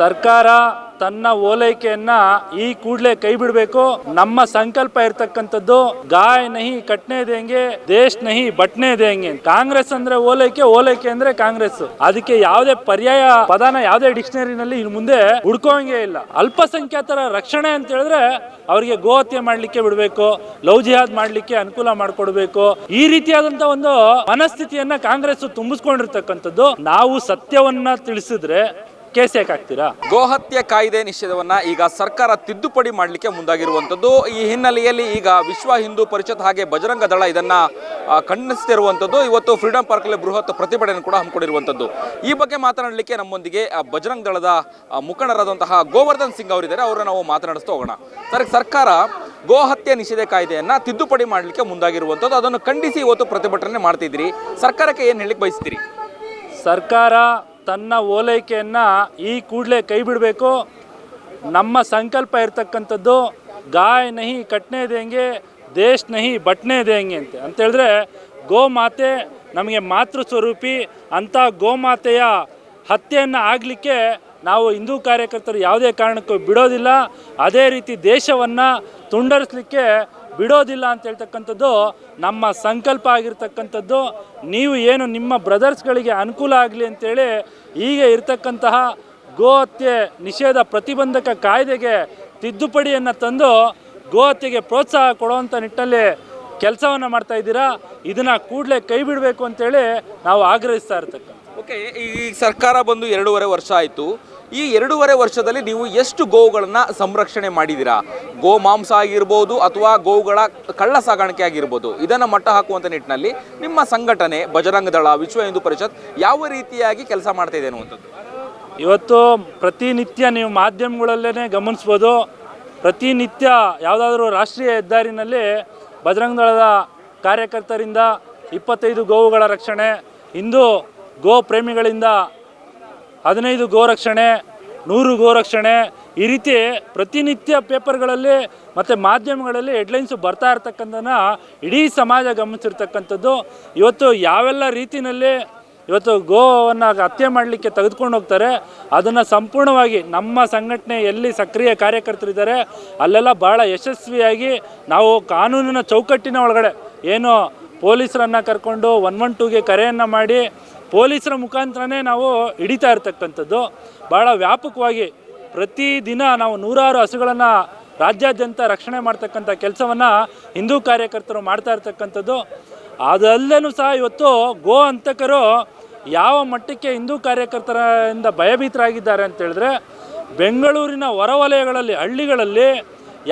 ಸರ್ಕಾರ ತನ್ನ ಓಲೈಕೆಯನ್ನ ಈ ಕೂಡಲೇ ಕೈ ಬಿಡಬೇಕು. ನಮ್ಮ ಸಂಕಲ್ಪ ಇರ್ತಕ್ಕಂಥದ್ದು ಗಾಯ ನಹಿ ಕಟ್ನೆ ದೇಂಗೆ, ದೇಶ್ ನಹಿ ಬಟ್ನೆ ದೇಂಗೆ. ಕಾಂಗ್ರೆಸ್ ಅಂದ್ರೆ ಓಲೈಕೆ ಓಲೈಕೆ ಅಂದ್ರೆ ಕಾಂಗ್ರೆಸ್. ಅದಕ್ಕೆ ಯಾವುದೇ ಪರ್ಯಾಯ ಪದಾನ ಯಾವುದೇ ಡಿಕ್ಷನರಿನಲ್ಲಿ ಇನ್ ಮುಂದೆ ಹುಡ್ಕೋಂಗೆ ಇಲ್ಲ. ಅಲ್ಪಸಂಖ್ಯಾತರ ರಕ್ಷಣೆ ಅಂತ ಹೇಳಿದ್ರೆ ಅವರಿಗೆ ಗೋಹತ್ಯೆ ಮಾಡ್ಲಿಕ್ಕೆ ಬಿಡಬೇಕು, ಲವ್ ಜಿಹಾದ್ ಮಾಡ್ಲಿಕ್ಕೆ ಅನುಕೂಲ ಮಾಡಿಕೊಡ್ಬೇಕು. ಈ ರೀತಿಯಾದಂತ ಒಂದು ಮನಸ್ಥಿತಿಯನ್ನ ಕಾಂಗ್ರೆಸ್ ತುಂಬಿಸ್ಕೊಂಡಿರ್ತಕ್ಕಂಥದ್ದು. ನಾವು ಸತ್ಯವನ್ನ ತಿಳಿಸಿದ್ರೆ ಕೇಸ್ ಯಾಕೆ ಹಾಕ್ತೀರಾ ಗೋಹತ್ಯೆ ಕಾಯ್ದೆ ನಿಷೇಧವನ್ನ ಈಗ ಸರ್ಕಾರ ತಿದ್ದುಪಡಿ ಮಾಡಲಿಕ್ಕೆ ಮುಂದಾಗಿರುವಂಥದ್ದು. ಈ ಹಿನ್ನೆಲೆಯಲ್ಲಿ ಈಗ ವಿಶ್ವ ಹಿಂದೂ ಪರಿಷತ್ ಹಾಗೆ ಬಜರಂಗ ದಳ ಇದನ್ನ ಖಂಡಿಸುತ್ತಿರುವಂತದ್ದು ಖಂಡಿಸ್ತಿರುವಂಥದ್ದು ಇವತ್ತು ಫ್ರೀಡಂ ಪಾರ್ಕಲ್ಲಿ ಬೃಹತ್ ಪ್ರತಿಭಟನೆ ಕೂಡ ಹಮ್ಮಿಕೊಂಡಿರುವಂತದ್ದು ಈ ಬಗ್ಗೆ ಮಾತನಾಡಲಿಕ್ಕೆ ನಮ್ಮೊಂದಿಗೆ ಬಜರಂಗ ದಳದ ಮುಖಂಡರಾದಂತಹ ಗೋವರ್ಧನ್ ಸಿಂಗ್ ಅವರಿದ್ದಾರೆ. ಅವರನ್ನ ನಾವು ಮಾತನಾಡಿಸ್ತಾ ಹೋಗೋಣ. ಸರ್ ಸರ್ಕಾರ ಗೋಹತ್ಯೆ ನಿಷೇಧ ಕಾಯ್ದೆಯನ್ನ ತಿದ್ದುಪಡಿ ಮಾಡಲಿಕ್ಕೆ ಮುಂದಾಗಿರುವಂಥದ್ದು. ಅದನ್ನು ಖಂಡಿಸಿ ಇವತ್ತು ಪ್ರತಿಭಟನೆ ಮಾಡ್ತಿದ್ದೀರಿ. ಸರ್ಕಾರಕ್ಕೆ ಏನು ಹೇಳಿಕ್ ಬಯಸ್ತೀರಿ? ಸರ್ಕಾರ ತನ್ನ ಓಲೈಕೆಯನ್ನು ಈ ಕೂಡಲೇ ಕೈ ಬಿಡಬೇಕು. ನಮ್ಮ ಸಂಕಲ್ಪ ಇರ್ತಕ್ಕಂಥದ್ದು ಗಾಯ ನಹಿ ಕಟ್ನೆ ದೇಂಗೆ, ದೇಶ್ ನಹಿ ಬಟ್ನೆ ದೇಂಗೆ ಅಂತ. ಅಂತ ಹೇಳಿದ್ರೆ ಗೋಮಾತೆ ನಮಗೆ ಮಾತೃ ಸ್ವರೂಪಿ, ಅಂಥ ಗೋಮಾತೆಯ ಹತ್ಯೆಯನ್ನು ಆಗಲಿಕ್ಕೆ ನಾವು ಹಿಂದೂ ಕಾರ್ಯಕರ್ತರು ಯಾವುದೇ ಕಾರಣಕ್ಕೂ ಬಿಡೋದಿಲ್ಲ. ಅದೇ ರೀತಿ ದೇಶವನ್ನು ತುಂಡರಿಸಲಿಕ್ಕೆ ಬಿಡೋದಿಲ್ಲ ಅಂತ ಹೇಳ್ತಕ್ಕಂಥದ್ದು ನಮ್ಮ ಸಂಕಲ್ಪ ಆಗಿರ್ತಕ್ಕಂಥದ್ದು. ನೀವು ಏನು ನಿಮ್ಮ ಬ್ರದರ್ಸ್ಗಳಿಗೆ ಅನುಕೂಲ ಆಗಲಿ ಅಂತೇಳಿ ಈಗ ಇರತಕ್ಕಂತಹ ಗೋ ಹತ್ಯೆ ನಿಷೇಧ ಪ್ರತಿಬಂಧಕ ಕಾಯ್ದೆಗೆ ತಿದ್ದುಪಡಿಯನ್ನು ತಂದು ಗೋ ಹತ್ಯೆಗೆ ಪ್ರೋತ್ಸಾಹ ಕೊಡುವಂಥ ನಿಟ್ಟಲ್ಲಿ ಕೆಲಸವನ್ನು ಮಾಡ್ತಾ ಇದ್ದೀರಾ? ಇದನ್ನು ಕೂಡಲೇ ಕೈ ಬಿಡಬೇಕು ಅಂತೇಳಿ ನಾವು ಆಗ್ರಹಿಸ್ತಾ ಇರ್ತಕ್ಕಂಥ ಓಕೆ, ಈ ಸರ್ಕಾರ ಬಂದು ಎರಡೂವರೆ ವರ್ಷ ಆಯಿತು. ಈ ಎರಡೂವರೆ ವರ್ಷದಲ್ಲಿ ನೀವು ಎಷ್ಟು ಗೋವುಗಳನ್ನು ಸಂರಕ್ಷಣೆ ಮಾಡಿದ್ದೀರಾ? ಗೋ ಮಾಂಸ ಆಗಿರ್ಬೋದು ಅಥವಾ ಗೋವುಗಳ ಕಳ್ಳ ಸಾಗಾಣಿಕೆ ಆಗಿರ್ಬೋದು. ಇದನ್ನು ಮಟ್ಟ ಹಾಕುವಂಥ ನಿಟ್ಟಿನಲ್ಲಿ ನಿಮ್ಮ ಸಂಘಟನೆ, ಬಜರಂಗ ದಳ, ವಿಶ್ವ ಹಿಂದೂ ಪರಿಷತ್ ಯಾವ ರೀತಿಯಾಗಿ ಕೆಲಸ ಮಾಡ್ತಾ ಇದೆ ಅನ್ನುವಂಥದ್ದು? ಇವತ್ತು ಪ್ರತಿನಿತ್ಯ ನೀವು ಮಾಧ್ಯಮಗಳಲ್ಲೇ ಗಮನಿಸ್ಬೋದು. ಪ್ರತಿನಿತ್ಯ ಯಾವುದಾದ್ರೂ ರಾಷ್ಟ್ರೀಯ ಹೆದ್ದಾರಿನಲ್ಲಿ ಬಜರಂಗ ದಳದ ಕಾರ್ಯಕರ್ತರಿಂದ ಇಪ್ಪತ್ತೈದು ಗೋವುಗಳ ರಕ್ಷಣೆ ಇಂದು ಗೋ ಪ್ರೇಮಿಗಳಿಂದ ಹದಿನೈದು ಗೋರಕ್ಷಣೆ, ನೂರು ಗೋರಕ್ಷಣೆ, ಈ ರೀತಿ ಪ್ರತಿನಿತ್ಯ ಪೇಪರ್ಗಳಲ್ಲಿ ಮತ್ತು ಮಾಧ್ಯಮಗಳಲ್ಲಿ ಹೆಡ್ಲೈನ್ಸು ಬರ್ತಾ ಇರ್ತಕ್ಕಂಥದ್ದನ್ನ ಇಡೀ ಸಮಾಜ ಗಮನಿಸಿರ್ತಕ್ಕಂಥದ್ದು. ಇವತ್ತು ಯಾವೆಲ್ಲ ರೀತಿಯಲ್ಲಿ ಇವತ್ತು ಗೋವನ್ನು ಹತ್ಯೆ ಮಾಡಲಿಕ್ಕೆ ತೆಗೆದುಕೊಂಡು ಹೋಗ್ತಾರೆ, ಅದನ್ನು ಸಂಪೂರ್ಣವಾಗಿ ನಮ್ಮ ಸಂಘಟನೆ ಎಲ್ಲಿ ಸಕ್ರಿಯ ಕಾರ್ಯಕರ್ತರಿದ್ದಾರೆ, ಅಲ್ಲೆಲ್ಲ ಭಾಳ ಯಶಸ್ವಿಯಾಗಿ ನಾವು ಕಾನೂನಿನ ಚೌಕಟ್ಟಿನ ಒಳಗಡೆ ಏನು ಪೊಲೀಸರನ್ನು ಕರ್ಕೊಂಡು ಒನ್ ಒನ್ ಟೂಗೆ ಕರೆಯನ್ನು ಮಾಡಿ ಪೊಲೀಸರ ಮುಖಾಂತರನೇ ನಾವು ಹಿಡಿತಾ ಇರ್ತಕ್ಕಂಥದ್ದು. ಭಾಳ ವ್ಯಾಪಕವಾಗಿ ಪ್ರತಿದಿನ ನಾವು ನೂರಾರು ಹಸುಗಳನ್ನು ರಾಜ್ಯಾದ್ಯಂತ ರಕ್ಷಣೆ ಮಾಡ್ತಕ್ಕಂಥ ಕೆಲಸವನ್ನು ಹಿಂದೂ ಕಾರ್ಯಕರ್ತರು ಮಾಡ್ತಾ ಇರ್ತಕ್ಕಂಥದ್ದು. ಅದಲ್ಲೂ ಸಹ ಇವತ್ತು ಗೋ ಹಂತಕರು ಯಾವ ಮಟ್ಟಕ್ಕೆ ಹಿಂದೂ ಕಾರ್ಯಕರ್ತರಿಂದ ಭಯಭೀತರಾಗಿದ್ದಾರೆ ಅಂತ ಹೇಳಿದ್ರೆ, ಬೆಂಗಳೂರಿನ ಹೊರವಲಯಗಳಲ್ಲಿ, ಹಳ್ಳಿಗಳಲ್ಲಿ,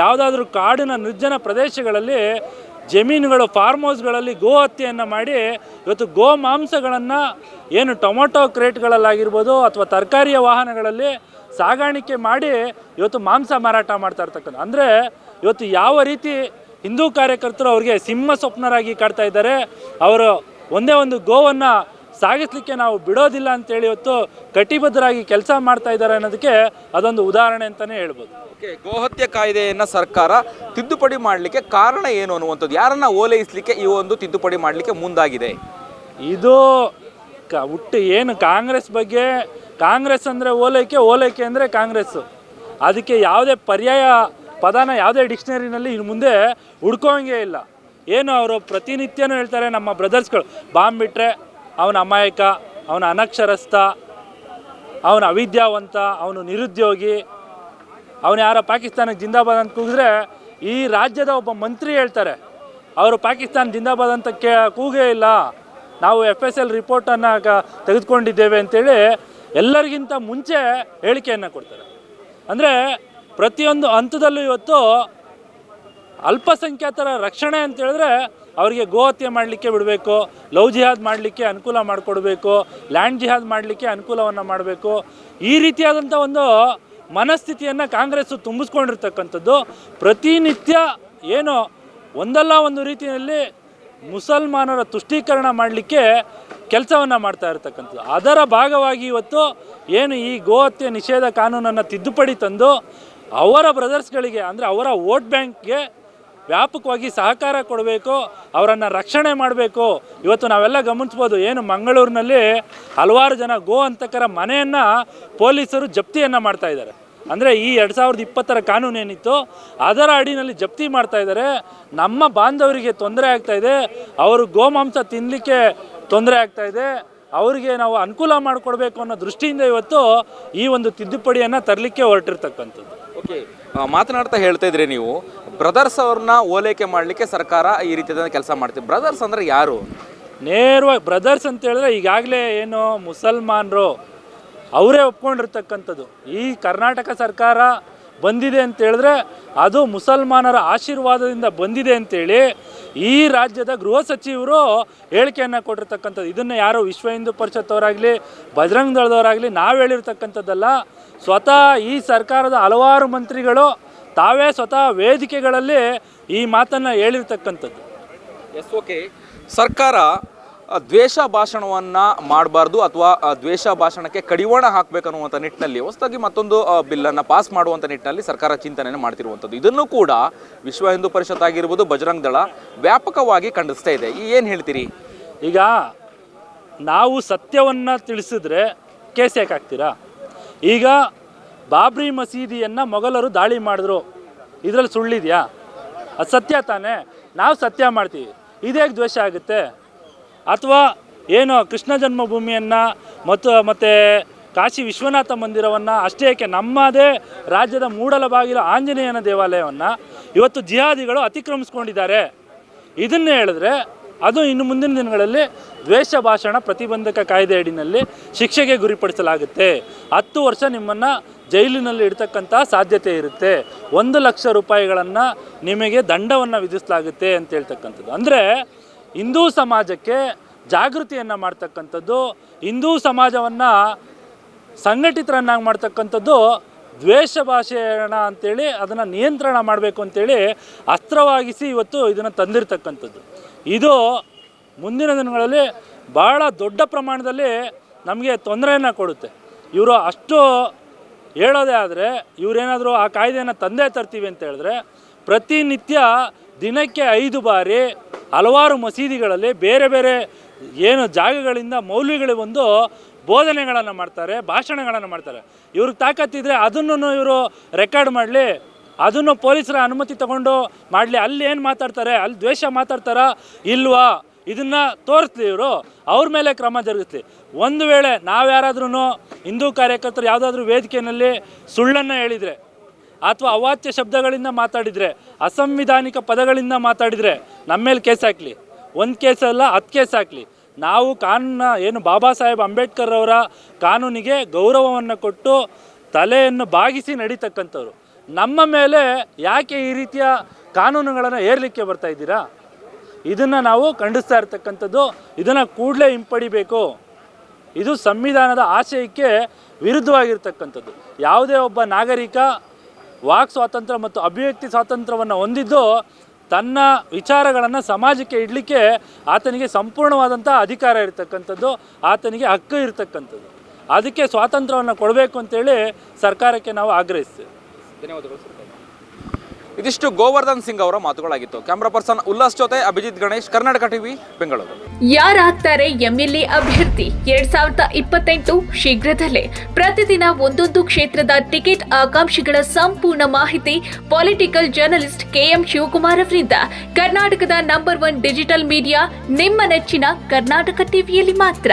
ಯಾವುದಾದ್ರೂ ಕಾಡಿನ ನಿರ್ಜನ ಪ್ರದೇಶಗಳಲ್ಲಿ ಜಮೀನುಗಳು ಫಾರ್ಮ್ ಹೌಸ್ಗಳಲ್ಲಿ ಗೋ ಹತ್ಯೆಯನ್ನು ಮಾಡಿ ಇವತ್ತು ಗೋ ಮಾಂಸಗಳನ್ನು ಏನು ಟೊಮೊಟೊ ಕ್ರೇಟ್ಗಳಲ್ಲಾಗಿರ್ಬೋದು ಅಥವಾ ತರಕಾರಿಯ ವಾಹನಗಳಲ್ಲಿ ಸಾಗಾಣಿಕೆ ಮಾಡಿ ಇವತ್ತು ಮಾಂಸ ಮಾರಾಟ ಮಾಡ್ತಾ ಇರ್ತಕ್ಕಂಥ ಅಂದರೆ ಇವತ್ತು ಯಾವ ರೀತಿ ಹಿಂದೂ ಕಾರ್ಯಕರ್ತರು ಅವರಿಗೆ ಸಿಂಹ ಸ್ವಪ್ನರಾಗಿ ಕಾಡ್ತಾ ಇದ್ದಾರೆ, ಅವರು ಒಂದೇ ಒಂದು ಗೋವನ್ನು ಸಾಗಿಸ್ಲಿಕ್ಕೆ ನಾವು ಬಿಡೋದಿಲ್ಲ ಅಂತೇಳಿ ಇವತ್ತು ಕಟಿಬದ್ಧರಾಗಿ ಕೆಲಸ ಮಾಡ್ತಾ ಇದ್ದಾರೆ ಅನ್ನೋದಕ್ಕೆ ಅದೊಂದು ಉದಾಹರಣೆ ಅಂತಲೇ ಹೇಳ್ಬೋದು. ಓಕೆ ಗೋಹತ್ಯೆ ಕಾಯ್ದೆಯನ್ನು ಸರ್ಕಾರ ತಿದ್ದುಪಡಿ ಮಾಡಲಿಕ್ಕೆ ಕಾರಣ ಏನು ಅನ್ನುವಂಥದ್ದು ಯಾರನ್ನ ಓಲೈಸಲಿಕ್ಕೆ ಈ ಒಂದು ತಿದ್ದುಪಡಿ ಮಾಡಲಿಕ್ಕೆ ಮುಂದಾಗಿದೆ? ಇದು ಕ ಹುಟ್ಟು ಏನು ಕಾಂಗ್ರೆಸ್ ಬಗ್ಗೆ ಕಾಂಗ್ರೆಸ್ ಅಂದರೆ ಓಲೈಕೆ ಓಲೈಕೆ ಅಂದರೆ ಕಾಂಗ್ರೆಸ್ಸು. ಅದಕ್ಕೆ ಯಾವುದೇ ಪರ್ಯಾಯ ಪದನ ಯಾವುದೇ ಡಿಕ್ಷನರಿನಲ್ಲಿ ಇನ್ನು ಮುಂದೆ ಹುಡ್ಕೋಂಗೆ ಇಲ್ಲ. ಏನು ಅವರು ಪ್ರತಿನಿತ್ಯನೂ ಹೇಳ್ತಾರೆ ನಮ್ಮ ಬ್ರದರ್ಸ್ಗಳು ಬಾಂಬ್ ಬಿಟ್ಟರೆ ಅವನ ಅಮಾಯಕ, ಅವನ ಅನಕ್ಷರಸ್ಥ, ಅವನ ಅವಿದ್ಯಾವಂತ, ಅವನು ನಿರುದ್ಯೋಗಿ, ಅವನು ಯಾರ ಪಾಕಿಸ್ತಾನಕ್ಕೆ ಜಿಂದಾಬಾದ್ ಅಂತ ಕೂಗಿದ್ರೆ ಈ ರಾಜ್ಯದ ಒಬ್ಬ ಮಂತ್ರಿ ಹೇಳ್ತಾರೆ, ಅವರು ಪಾಕಿಸ್ತಾನ ಜಿಂದಾಬಾದ್ ಅಂತ ಕೇ, ಕೂಗೇ ಇಲ್ಲ. ನಾವು ಎಫ್ ಎಸ್ ಎಲ್ ರಿಪೋರ್ಟನ್ನು ತೆಗೆದುಕೊಂಡಿದ್ದೇವೆ ಅಂತೇಳಿ ಎಲ್ಲರಿಗಿಂತ ಮುಂಚೆ ಹೇಳಿಕೆಯನ್ನು ಕೊಡ್ತಾರೆ. ಅಂದರೆ ಪ್ರತಿಯೊಂದು ಹಂತದಲ್ಲೂ ಇವತ್ತು ಅಲ್ಪಸಂಖ್ಯಾತರ ರಕ್ಷಣೆ ಅಂತ ಹೇಳಿದ್ರೆ ಅವರಿಗೆ ಗೋಹತ್ಯೆ ಮಾಡಲಿಕ್ಕೆ ಬಿಡಬೇಕು, ಲವ್ ಜಿಹಾದ್ ಮಾಡಲಿಕ್ಕೆ ಅನುಕೂಲ ಮಾಡಿಕೊಡ್ಬೇಕು, ಲ್ಯಾಂಡ್ ಜಿಹಾದ್ ಮಾಡಲಿಕ್ಕೆ ಅನುಕೂಲವನ್ನು ಮಾಡಬೇಕು. ಈ ರೀತಿಯಾದಂಥ ಒಂದು ಮನಸ್ಥಿತಿಯನ್ನು ಕಾಂಗ್ರೆಸ್ಸು ತುಂಬಿಸ್ಕೊಂಡಿರ್ತಕ್ಕಂಥದ್ದು. ಪ್ರತಿನಿತ್ಯ ಏನು ಒಂದಲ್ಲ ಒಂದು ರೀತಿಯಲ್ಲಿ ಮುಸಲ್ಮಾನರ ತುಷ್ಟೀಕರಣ ಮಾಡಲಿಕ್ಕೆ ಕೆಲಸವನ್ನು ಮಾಡ್ತಾ ಇರತಕ್ಕಂಥದ್ದು. ಅದರ ಭಾಗವಾಗಿ ಇವತ್ತು ಏನು ಈ ಗೋಹತ್ಯೆ ನಿಷೇಧ ಕಾನೂನನ್ನು ತಿದ್ದುಪಡಿ ತಂದು ಅವರ ಬ್ರದರ್ಸ್ಗಳಿಗೆ ಅಂದರೆ ಅವರ ವೋಟ್ ಬ್ಯಾಂಕ್ಗೆ ವ್ಯಾಪಕವಾಗಿ ಸಹಕಾರ ಕೊಡಬೇಕು, ಅವರನ್ನು ರಕ್ಷಣೆ ಮಾಡಬೇಕು. ಇವತ್ತು ನಾವೆಲ್ಲ ಗಮನಿಸ್ಬೋದು, ಏನು ಮಂಗಳೂರಿನಲ್ಲಿ ಹಲವಾರು ಜನ ಗೋ ಅಂತಕರ ಮನೆಯನ್ನು ಪೊಲೀಸರು ಜಪ್ತಿಯನ್ನು ಮಾಡ್ತಾ ಇದ್ದಾರೆ. ಅಂದರೆ ಈ ಎರಡು ಸಾವಿರದ ಇಪ್ಪತ್ತರ ಕಾನೂನು ಏನಿತ್ತು, ಅದರ ಅಡಿನಲ್ಲಿ ಜಪ್ತಿ ಮಾಡ್ತಾ ಇದ್ದಾರೆ. ನಮ್ಮ ಬಾಂಧವರಿಗೆ ತೊಂದರೆ ಆಗ್ತಾ ಇದೆ, ಅವರು ಗೋಮಾಂಸ ತಿನ್ನಲಿಕ್ಕೆ ತೊಂದರೆ ಆಗ್ತಾ ಇದೆ. ಅವರಿಗೆ ನಾವು ಅನುಕೂಲ ಮಾಡಿಕೊಡ್ಬೇಕು ಅನ್ನೋ ದೃಷ್ಟಿಯಿಂದ ಇವತ್ತು ಈ ಒಂದು ತಿದ್ದುಪಡಿಯನ್ನು ತರಲಿಕ್ಕೆ ಹೊರಟಿರ್ತಕ್ಕಂಥದ್ದು. ಓಕೆ ಮಾತನಾಡ್ತಾ ಹೇಳ್ತಾ ಇದ್ರಿ ನೀವು. ಬ್ರದರ್ಸ್ ಅವ್ರನ್ನ ಓಲೈಕೆ ಮಾಡಲಿಕ್ಕೆ ಸರ್ಕಾರ ಈ ರೀತಿಯಾದ ಕೆಲಸ ಮಾಡ್ತೀವಿ ಬ್ರದರ್ಸ್ ಅಂದ್ರೆ ಯಾರು? ನೇರವಾಗಿ ಬ್ರದರ್ಸ್ ಅಂತ ಹೇಳಿದ್ರೆ ಈಗಾಗಲೇ ಏನು ಮುಸಲ್ಮಾನರು, ಅವರೇ ಒಪ್ಕೊಂಡಿರ್ತಕ್ಕಂಥದ್ದು. ಈ ಕರ್ನಾಟಕ ಸರ್ಕಾರ ಬಂದಿದೆ ಅಂತ ಹೇಳಿದ್ರೆ ಅದು ಮುಸಲ್ಮಾನರ ಆಶೀರ್ವಾದದಿಂದ ಬಂದಿದೆ ಅಂತೇಳಿ ಈ ರಾಜ್ಯದ ಗೃಹ ಸಚಿವರು ಹೇಳಿಕೆಯನ್ನು ಕೊಟ್ಟಿರ್ತಕ್ಕಂಥದ್ದು. ಇದನ್ನು ಯಾರು ವಿಶ್ವ ಹಿಂದೂ ಪರಿಷತ್ ಅವರಾಗಲಿ, ಬಜರಂಗ್ ದಳದವರಾಗಲಿ ನಾವು ಹೇಳಿರ್ತಕ್ಕಂಥದ್ದಲ್ಲ. ಸ್ವತಃ ಈ ಸರ್ಕಾರದ ಹಲವಾರು ಮಂತ್ರಿಗಳು ತಾವೇ ಸ್ವತಃ ವೇದಿಕೆಗಳಲ್ಲಿ ಈ ಮಾತನ್ನು ಹೇಳಿರ್ತಕ್ಕಂಥದ್ದು. ಎಸ್ ಓಕೆ ಸರ್ಕಾರ ದ್ವೇಷ ಭಾಷಣವನ್ನ ಮಾಡಬಾರ್ದು ಅಥವಾ ದ್ವೇಷ ಭಾಷಣಕ್ಕೆ ಕಡಿವಾಣ ಹಾಕಬೇಕನ್ನುವಂಥ ನಿಟ್ಟಿನಲ್ಲಿ ಹೊಸದಾಗಿ ಮತ್ತೊಂದು ಬಿಲ್ಲನ್ನು ಪಾಸ್ ಮಾಡುವಂಥ ನಿಟ್ಟಿನಲ್ಲಿ ಸರ್ಕಾರ ಚಿಂತನೆಯನ್ನು ಮಾಡ್ತಿರುವಂಥದ್ದು ಇದನ್ನು ಕೂಡ ವಿಶ್ವ ಹಿಂದೂ ಪರಿಷತ್ ಆಗಿರ್ಬೋದು ಬಜರಂಗ್ ದಳ ವ್ಯಾಪಕವಾಗಿ ಖಂಡಿಸ್ತಾ ಇದೆ. ಈ ಏನು ಹೇಳ್ತೀರಿ? ಈಗ ನಾವು ಸತ್ಯವನ್ನು ತಿಳಿಸಿದ್ರೆ ಕೇಸ್ ಯಾಕೆ ಈಗ ಬಾಬ್ರಿ ಮಸೀದಿಯನ್ನು ಮೊಘಲರು ದಾಳಿ ಮಾಡಿದ್ರು. ಇದರಲ್ಲಿ ಸುಳ್ಳಿದೆಯಾ? ಅದು ಸತ್ಯ ತಾನೇ? ನಾವು ಸತ್ಯ ಮಾಡ್ತೀವಿ. ಇದೇ ದ್ವೇಷ ಆಗುತ್ತೆ? ಅಥವಾ ಏನು ಕೃಷ್ಣ ಜನ್ಮಭೂಮಿಯನ್ನು ಮತ್ತು ಮತ್ತು ಕಾಶಿ ವಿಶ್ವನಾಥ ಮಂದಿರವನ್ನು ಅಷ್ಟೇ ಏಕೆ ನಮ್ಮದೇ ರಾಜ್ಯದ ಮೂಡಲಬಾಗಿಲು ಆಂಜನೇಯನ ದೇವಾಲಯವನ್ನು ಇವತ್ತು ಜಿಹಾದಿಗಳು ಅತಿಕ್ರಮಿಸ್ಕೊಂಡಿದ್ದಾರೆ. ಇದನ್ನು ಹೇಳಿದ್ರೆ ಅದು ಇನ್ನು ಮುಂದಿನ ದಿನಗಳಲ್ಲಿ ದ್ವೇಷ ಭಾಷಣ ಪ್ರತಿಬಂಧಕ ಕಾಯ್ದೆ ಅಡಿನಲ್ಲಿ ಶಿಕ್ಷೆಗೆ ಗುರಿಪಡಿಸಲಾಗುತ್ತೆ. ಹತ್ತು ವರ್ಷ ನಿಮ್ಮನ್ನು ಜೈಲಿನಲ್ಲಿ ಇಡ್ತಕ್ಕಂಥ ಸಾಧ್ಯತೆ ಇರುತ್ತೆ. ಒಂದು ಲಕ್ಷ ರೂಪಾಯಿಗಳನ್ನು ನಿಮಗೆ ದಂಡವನ್ನು ವಿಧಿಸಲಾಗುತ್ತೆ ಅಂತ ಹೇಳ್ತಕ್ಕಂಥದ್ದು. ಅಂದರೆ ಹಿಂದೂ ಸಮಾಜಕ್ಕೆ ಜಾಗೃತಿಯನ್ನು ಮಾಡ್ತಕ್ಕಂಥದ್ದು, ಹಿಂದೂ ಸಮಾಜವನ್ನು ಸಂಘಟಿತರನ್ನಾಗಿ ಮಾಡ್ತಕ್ಕಂಥದ್ದು ದ್ವೇಷ ಭಾಷೆಯಣ ಅಂತೇಳಿ ಅದನ್ನು ನಿಯಂತ್ರಣ ಮಾಡಬೇಕು ಅಂತೇಳಿ ಅಸ್ತ್ರವಾಗಿಸಿ ಇವತ್ತು ಇದನ್ನು ತಂದಿರತಕ್ಕಂಥದ್ದು. ಇದು ಮುಂದಿನ ದಿನಗಳಲ್ಲಿ ಭಾಳ ದೊಡ್ಡ ಪ್ರಮಾಣದಲ್ಲಿ ನಮಗೆ ತೊಂದರೆಯನ್ನು ಕೊಡುತ್ತೆ. ಇವರು ಅಷ್ಟು ಹೇಳೋದೇ ಆದರೆ ಇವರೇನಾದರೂ ಆ ಕಾಯ್ದೆಯನ್ನು ತಂದೆ ತರ್ತೀವಿ ಅಂತ ಹೇಳಿದ್ರೆ ಪ್ರತಿನಿತ್ಯ ದಿನಕ್ಕೆ ಐದು ಬಾರಿ ಹಲವಾರು ಮಸೀದಿಗಳಲ್ಲಿ ಬೇರೆ ಬೇರೆ ಏನು ಜಾಗಗಳಿಂದ ಮೌಲ್ಯಗಳು ಬಂದು ಬೋಧನೆಗಳನ್ನು ಮಾಡ್ತಾರೆ, ಭಾಷಣಗಳನ್ನು ಮಾಡ್ತಾರೆ. ಇವ್ರಿಗೆ ತಾಕತ್ತಿದ್ರೆ ಅದನ್ನು ಇವರು ರೆಕಾರ್ಡ್ ಮಾಡಲಿ, ಅದನ್ನು ಪೊಲೀಸರ ಅನುಮತಿ ತಗೊಂಡು ಮಾಡಲಿ. ಅಲ್ಲಿ ಏನು ಮಾತಾಡ್ತಾರೆ, ಅಲ್ಲಿ ದ್ವೇಷ ಮಾತಾಡ್ತಾರಾ, ಇಲ್ವಾ? ಇದನ್ನು ತೋರಿಸ್ಲಿ ಇವರು. ಅವ್ರ ಮೇಲೆ ಕ್ರಮ ಜರುಗಿಸ್ಲಿ. ಒಂದು ವೇಳೆ ನಾವು ಯಾರಾದ್ರೂ ಹಿಂದೂ ಕಾರ್ಯಕರ್ತರು ಯಾವುದಾದ್ರೂ ವೇದಿಕೆಯಲ್ಲಿ ಸುಳ್ಳನ್ನು ಹೇಳಿದರೆ ಅಥವಾ ಅವಾಚ್ಯ ಶಬ್ದಗಳಿಂದ ಮಾತಾಡಿದರೆ, ಅಸಂವಿಧಾನಿಕ ಪದಗಳಿಂದ ಮಾತಾಡಿದರೆ ನಮ್ಮ ಮೇಲೆ ಕೇಸ್ ಹಾಕಲಿ. ಒಂದು ಅಲ್ಲ, ಹತ್ತು ಕೇಸ್ ಹಾಕಲಿ. ನಾವು ಕಾನೂನ, ಏನು ಬಾಬಾ ಸಾಹೇಬ್ ಅಂಬೇಡ್ಕರ್ ಅವರ ಕಾನೂನಿಗೆ ಗೌರವವನ್ನು ಕೊಟ್ಟು ತಲೆಯನ್ನು ಬಾಗಿಸಿ ನಡೀತಕ್ಕಂಥವ್ರು. ನಮ್ಮ ಮೇಲೆ ಯಾಕೆ ಈ ರೀತಿಯ ಕಾನೂನುಗಳನ್ನು ಏರ್ಲಿಕ್ಕೆ ಬರ್ತಾ ಇದ್ದೀರಾ? ಇದನ್ನು ನಾವು ಖಂಡಿಸ್ತಾ ಇರ್ತಕ್ಕಂಥದ್ದು, ಇದನ್ನು ಕೂಡಲೇ ಹಿಂಪಡಿಬೇಕು. ಇದು ಸಂವಿಧಾನದ ಆಶಯಕ್ಕೆ ವಿರುದ್ಧವಾಗಿರ್ತಕ್ಕಂಥದ್ದು. ಯಾವುದೇ ಒಬ್ಬ ನಾಗರಿಕ ವಾಕ್ ಸ್ವಾತಂತ್ರ್ಯ ಮತ್ತು ಅಭಿವ್ಯಕ್ತಿ ಸ್ವಾತಂತ್ರ್ಯವನ್ನು ಹೊಂದಿದ್ದು ತನ್ನ ವಿಚಾರಗಳನ್ನು ಸಮಾಜಕ್ಕೆ ಇಡಲಿಕ್ಕೆ ಆತನಿಗೆ ಸಂಪೂರ್ಣವಾದಂಥ ಅಧಿಕಾರ ಇರತಕ್ಕಂಥದ್ದು, ಆತನಿಗೆ ಹಕ್ಕು ಇರತಕ್ಕಂಥದ್ದು. ಅದಕ್ಕೆ ಸ್ವಾತಂತ್ರ್ಯವನ್ನು ಕೊಡಬೇಕು ಅಂತೇಳಿ ಸರ್ಕಾರಕ್ಕೆ ನಾವು ಆಗ್ರಹಿಸ್ತೇವೆ. ಧನ್ಯವಾದಗಳು ಇದಿಷ್ಟು ಗೋವರ್ಧನ್ ಸಿಂಗ್ ಅವರ ಮಾತುಗಳಾಗಿತ್ತು. ಕ್ಯಾಮ್ರಾ ಪರ್ಸನ್ ಉಲ್ಲಾಸ್ ಜೊತೆ ಅಭಿಜಿತ್ ಗಣೇಶ್, ಕರ್ನಾಟಕ ಟಿವಿ, ಬೆಂಗಳೂರು. ಯಾರಾಗ್ತಾರೆ ಎಂಎಲ್ಎ ಅಭ್ಯರ್ಥಿ? ಎರಡ್ ಸಾವಿರದ ಇಪ್ಪತ್ತೆಂಟು ಶೀಘ್ರದಲ್ಲೇ. ಪ್ರತಿದಿನ ಒಂದೊಂದು ಕ್ಷೇತ್ರದ ಟಿಕೆಟ್ ಆಕಾಂಕ್ಷಿಗಳ ಸಂಪೂರ್ಣ ಮಾಹಿತಿ ಪೊಲಿಟಿಕಲ್ ಜರ್ನಲಿಸ್ಟ್ ಕೆಎಂ ಶಿವಕುಮಾರ್ ಅವರಿಂದ. ಕರ್ನಾಟಕದ ನಂಬರ್ ಒನ್ ಡಿಜಿಟಲ್ ಮೀಡಿಯಾ ನಿಮ್ಮ ನೆಚ್ಚಿನ ಕರ್ನಾಟಕ ಟಿವಿಯಲ್ಲಿ ಮಾತ್ರ.